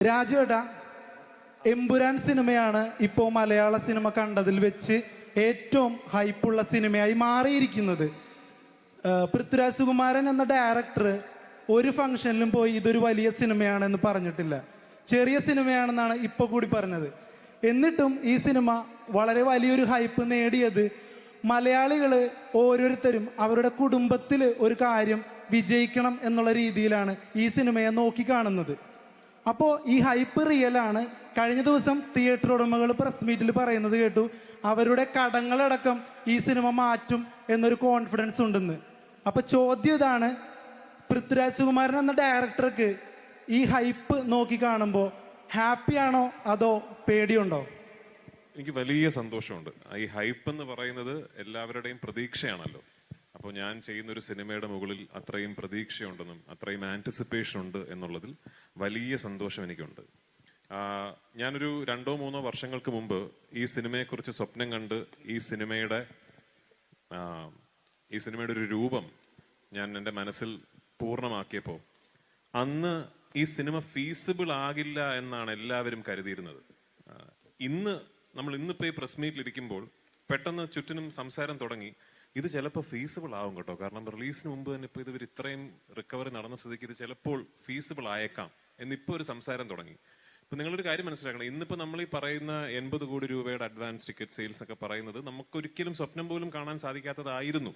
രാജുവേട്ടാ എമ്പുരാൻ സിനിമയാണ് ഇപ്പോൾ മലയാള സിനിമ കണ്ടതിൽ വെച്ച് ഏറ്റവും ഹൈപ്പുള്ള സിനിമയായി മാറിയിരിക്കുന്നത്. പൃഥ്വിരാജ് സുകുമാരൻ എന്ന ഡയറക്ടർ ഒരു ഫംഗ്ഷനിലും പോയി ഇതൊരു വലിയ സിനിമയാണെന്ന് പറഞ്ഞിട്ടില്ല. ചെറിയ സിനിമയാണെന്നാണ് ഇപ്പോൾ കൂടി പറഞ്ഞത്. എന്നിട്ടും ഈ സിനിമ വളരെ വലിയൊരു ഹൈപ്പ് നേടിയത് മലയാളികൾ ഓരോരുത്തരും അവരുടെ കുടുംബത്തിൽ ഒരു കാര്യം വിജയിക്കണം എന്നുള്ള രീതിയിലാണ് ഈ സിനിമയെ നോക്കിക്കാണുന്നത് അപ്പോൾ ഈ ഹൈപ്പ് റിയൽ ആണ്. കഴിഞ്ഞ ദിവസം തിയേറ്റർ ഉടമകൾ പ്രസ് മീറ്റിൽ പറയുന്നത് കേട്ടു അവരുടെ കടങ്ങളടക്കം ഈ സിനിമ മാറ്റും എന്നൊരു കോൺഫിഡൻസ് ഉണ്ടെന്ന്. അപ്പോൾ ചോദ്യം ഇതാണ് പൃഥ്വിരാജ് സുകുമാരൻ എന്ന ഡയറക്ടർക്ക് ഈ ഹൈപ്പ് നോക്കി കാണുമ്പോൾ ഹാപ്പിയാണോ അതോ പേടിയുണ്ടോ? എനിക്ക് വലിയ സന്തോഷമുണ്ട്. ഈ ഹൈപ്പ് എന്ന് പറയുന്നത് എല്ലാവരുടെയും പ്രതീക്ഷയാണല്ലോ. അപ്പോൾ ഞാൻ ചെയ്യുന്ന ഒരു സിനിമയുടെ മുകളിൽ അത്രയും പ്രതീക്ഷയുണ്ടെന്നും അത്രയും ആന്റിസിപ്പേഷൻ ഉണ്ട് എന്നുള്ളതിൽ വലിയ സന്തോഷം എനിക്കുണ്ട്. ഞാനൊരു രണ്ടോ മൂന്നോ വർഷങ്ങൾക്ക് മുമ്പ് ഈ സിനിമയെക്കുറിച്ച് സ്വപ്നം കണ്ട് ഈ സിനിമയുടെ ഈ സിനിമയുടെ ഒരു രൂപം ഞാൻ എന്റെ മനസ്സിൽ പൂർണമാക്കിയപ്പോൾ അന്ന് ഈ സിനിമ ഫീസിബിൾ ആകില്ല എന്നാണ് എല്ലാവരും കരുതിയിരുന്നത്. ഇന്ന് നമ്മൾ ഇന്നിപ്പോൾ ഈ പ്രസ് മീറ്റിൽ ഇരിക്കുമ്പോൾ പെട്ടെന്ന് ചുറ്റിനും സംസാരം തുടങ്ങി. ഇത് ചിലപ്പോൾ ഫീസിബിൾ ആവും കേട്ടോ. കാരണം റിലീസിന് മുമ്പ് തന്നെ ഇപ്പോൾ ഇത് ഇത്രയും റിക്കവറി നടന്ന സ്ഥിതിക്ക് ഇത് ചിലപ്പോൾ ഫീസിബിൾ ആയേക്കാം. എന്നിപ്പോ ഒരു സംസാരം തുടങ്ങി. ഇപ്പൊ നിങ്ങളൊരു കാര്യം മനസ്സിലാക്കണം. ഇന്നിപ്പോൾ നമ്മൾ ഈ പറയുന്ന എൺപത് കോടി രൂപയുടെ അഡ്വാൻസ് ടിക്കറ്റ് സെയിൽസ് ഒക്കെ പറയുന്നത് നമുക്കൊരിക്കലും സ്വപ്നം പോലും കാണാൻ സാധിക്കാത്തതായിരുന്നു.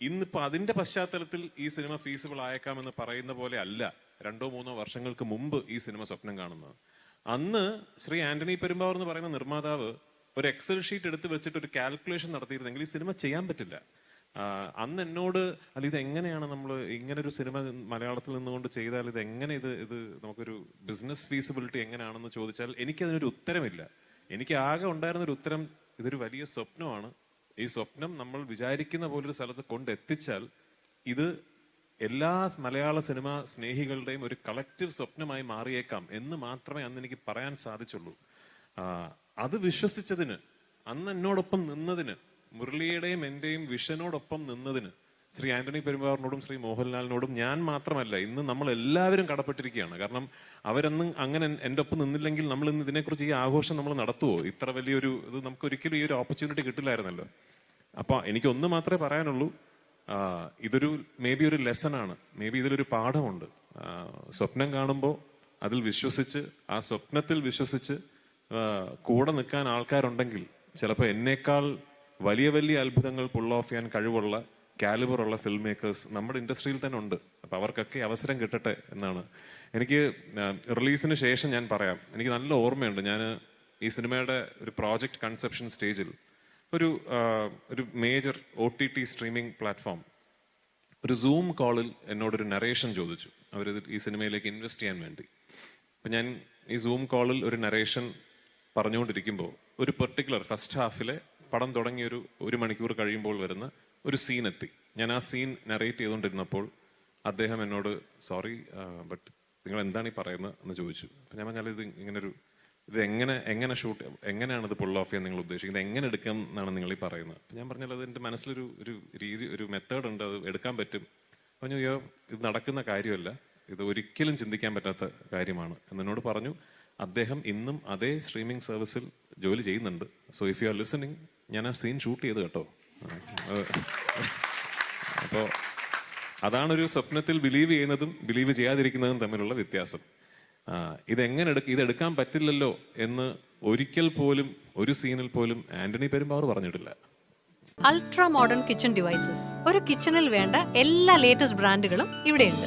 ഇന്നിപ്പോൾ അതിന്റെ പശ്ചാത്തലത്തിൽ ഈ സിനിമ ഫീസിബിൾ ആയേക്കാമെന്ന് പറയുന്ന പോലെ അല്ല രണ്ടോ മൂന്നോ വർഷങ്ങൾക്ക് മുമ്പ് ഈ സിനിമ സ്വപ്നം കാണുന്നത്. അന്ന് ശ്രീ ആന്റണി പെരുമ്പാവൂർ എന്ന് പറയുന്ന നിർമ്മാതാവ് ഒരു എക്സൽ ഷീറ്റ് എടുത്ത് വെച്ചിട്ട് ഒരു കാൽക്കുലേഷൻ നടത്തിയിരുന്നെങ്കിൽ ഈ സിനിമ ചെയ്യാൻ പറ്റില്ല. അന്ന് എന്നോട് അല്ല ഇത് എങ്ങനെയാണ് നമ്മൾ ഇങ്ങനെ ഒരു സിനിമ മലയാളത്തിൽ നിന്നുകൊണ്ട് ചെയ്താൽ ഇത് എങ്ങനെ ഇത് ഇത് നമുക്കൊരു ബിസിനസ് ഫീസിബിലിറ്റി എങ്ങനെയാണെന്ന് ചോദിച്ചാൽ എനിക്കതിനൊരു ഉത്തരമില്ല. എനിക്ക് ആകെ ഉണ്ടായിരുന്ന ഒരു ഉത്തരം ഇതൊരു വലിയ സ്വപ്നമാണ്. ഈ സ്വപ്നം നമ്മൾ വിചാരിക്കുന്ന പോലൊരു സ്ഥലത്ത് കൊണ്ടെത്തിച്ചാൽ ഇത് എല്ലാ മലയാള സിനിമ സ്നേഹികളുടെയും ഒരു കളക്റ്റീവ് സ്വപ്നമായി മാറിയേക്കാം എന്ന് മാത്രമേ അന്ന് എനിക്ക് പറയാൻ സാധിച്ചുള്ളൂ. അത് വിശ്വസിച്ചതിന് അന്ന് എന്നോടൊപ്പം നിന്നതിന് മുരളിയുടെയും എന്റെയും വിഷനോടൊപ്പം നിന്നതിന് ശ്രീ ആന്റണി പെരുമ്പാറിനോടും ശ്രീ മോഹൻലാലിനോടും ഞാൻ മാത്രമല്ല ഇന്ന് നമ്മൾ എല്ലാവരും കടപ്പെട്ടിരിക്കുകയാണ്. കാരണം അവരൊന്നും അങ്ങനെ എന്റെ ഒപ്പം നിന്നില്ലെങ്കിൽ നമ്മൾ ഇന്ന് ഇതിനെക്കുറിച്ച് ഈ ആഘോഷം നമ്മൾ നടത്തുവോ? ഇത്ര വലിയൊരു ഇത് നമുക്ക് ഒരിക്കലും ഈ ഒരു ഓപ്പർച്യൂണിറ്റി കിട്ടില്ലായിരുന്നല്ലോ. അപ്പൊ എനിക്ക് ഒന്ന് മാത്രമേ പറയാനുള്ളൂ ഇതൊരു മേ ബി ഒരു ലെസൺ ആണ്. മേ ബി ഇതിലൊരു പാഠമുണ്ട്. സ്വപ്നം കാണുമ്പോൾ അതിൽ വിശ്വസിച്ച് ആ സ്വപ്നത്തിൽ വിശ്വസിച്ച് കൂടെ നിൽക്കാൻ ആൾക്കാരുണ്ടെങ്കിൽ ചിലപ്പോൾ എന്നേക്കാൾ വലിയ വലിയ അത്ഭുതങ്ങൾ പുൾ ഓഫ് ചെയ്യാൻ കഴിവുള്ള കാലിബറുള്ള ഫിൽം മേക്കേഴ്സ് നമ്മുടെ ഇൻഡസ്ട്രിയിൽ തന്നെ ഉണ്ട്. അപ്പൊ അവർക്കൊക്കെ അവസരം കിട്ടട്ടെ എന്നാണ്. എനിക്ക് റിലീസിന് ശേഷം ഞാൻ പറയാം. എനിക്ക് നല്ല ഓർമ്മയുണ്ട്. ഞാൻ ഈ സിനിമയുടെ ഒരു പ്രോജക്റ്റ് കൺസെപ്ഷൻ സ്റ്റേജിൽ ഒരു ഒരു major O T T streaming platform ഒരു സൂം കോളിൽ എന്നോടൊരു നറേഷൻ ചോദിച്ചു. അവർ ഈ സിനിമയിലേക്ക് ഇൻവെസ്റ്റ് ചെയ്യാൻ വേണ്ടി. അപ്പം ഞാൻ ഈ സൂം കോളിൽ ഒരു നറേഷൻ പറഞ്ഞുകൊണ്ടിരിക്കുമ്പോൾ ഒരു പെർട്ടിക്കുലർ ഫസ്റ്റ് ഹാഫിലെ പടം തുടങ്ങിയ ഒരു ഒരു മണിക്കൂർ കഴിയുമ്പോൾ വരുന്ന ഒരു സീൻ എത്തി. ഞാൻ ആ സീൻ നറേറ്റ് ചെയ്തുകൊണ്ടിരുന്നപ്പോൾ അദ്ദേഹം എന്നോട് സോറി ബട്ട് നിങ്ങൾ എന്താണ് ഈ പറയുന്നത്? എന്ന് ചോദിച്ചു. അപ്പം ഞാൻ പറഞ്ഞാൽ ഇത് ഇങ്ങനൊരു ഇത് എങ്ങനെ എങ്ങനെ ഷൂട്ട് എങ്ങനെയാണ് ഇത് പുൾ ഓഫ് ചെയ്യാൻ നിങ്ങൾ ഉദ്ദേശിക്കുന്നത്? എങ്ങനെ എടുക്കാം എന്നാണ് നിങ്ങൾ ഈ പറയുന്നത്? അപ്പം ഞാൻ പറഞ്ഞാൽ അത് എന്റെ മനസ്സിലൊരു ഒരു രീതി ഒരു മെത്തേഡ് ഉണ്ട് അത് എടുക്കാൻ പറ്റും. പറഞ്ഞു അയ്യോ ഇത് നടക്കുന്ന കാര്യമല്ല. ഇത് ഒരിക്കലും ചിന്തിക്കാൻ പറ്റാത്ത കാര്യമാണ്. എന്നോട് പറഞ്ഞു. അദ്ദേഹം ഇന്നും അതേ സ്ട്രീമിംഗ് സർവീസിൽ ജോലി ചെയ്യുന്നുണ്ട്. So if you are listening ഞാൻ ആ സീൻ ഷൂട്ട് ചെയ്ത് കേട്ടോ. അപ്പോൾ അതാണൊരു സ്വപ്നത്തിൽ ബിലീവ് ചെയ്യുന്നതും ബിലീവ് ചെയ്യാതിരിക്കുന്നതും തമ്മിലുള്ള വ്യത്യാസം. ഇതെങ്ങനെ ഇതെടുക്കാൻ പറ്റില്ലല്ലോ എന്ന് ഒരിക്കൽ പോലും ഒരു സീനിൽ പോലും ആന്റണി പെരുമ്പാവൂർ പറഞ്ഞിട്ടില്ല. അൾട്രാ മോഡേൺ കിച്ചൺ ഡിവൈസസ് ഒരു കിച്ചണിൽ വേണ്ട എല്ലാ ലേറ്റസ്റ്റ് ബ്രാൻഡുകളും ഇവിടെയുണ്ട്.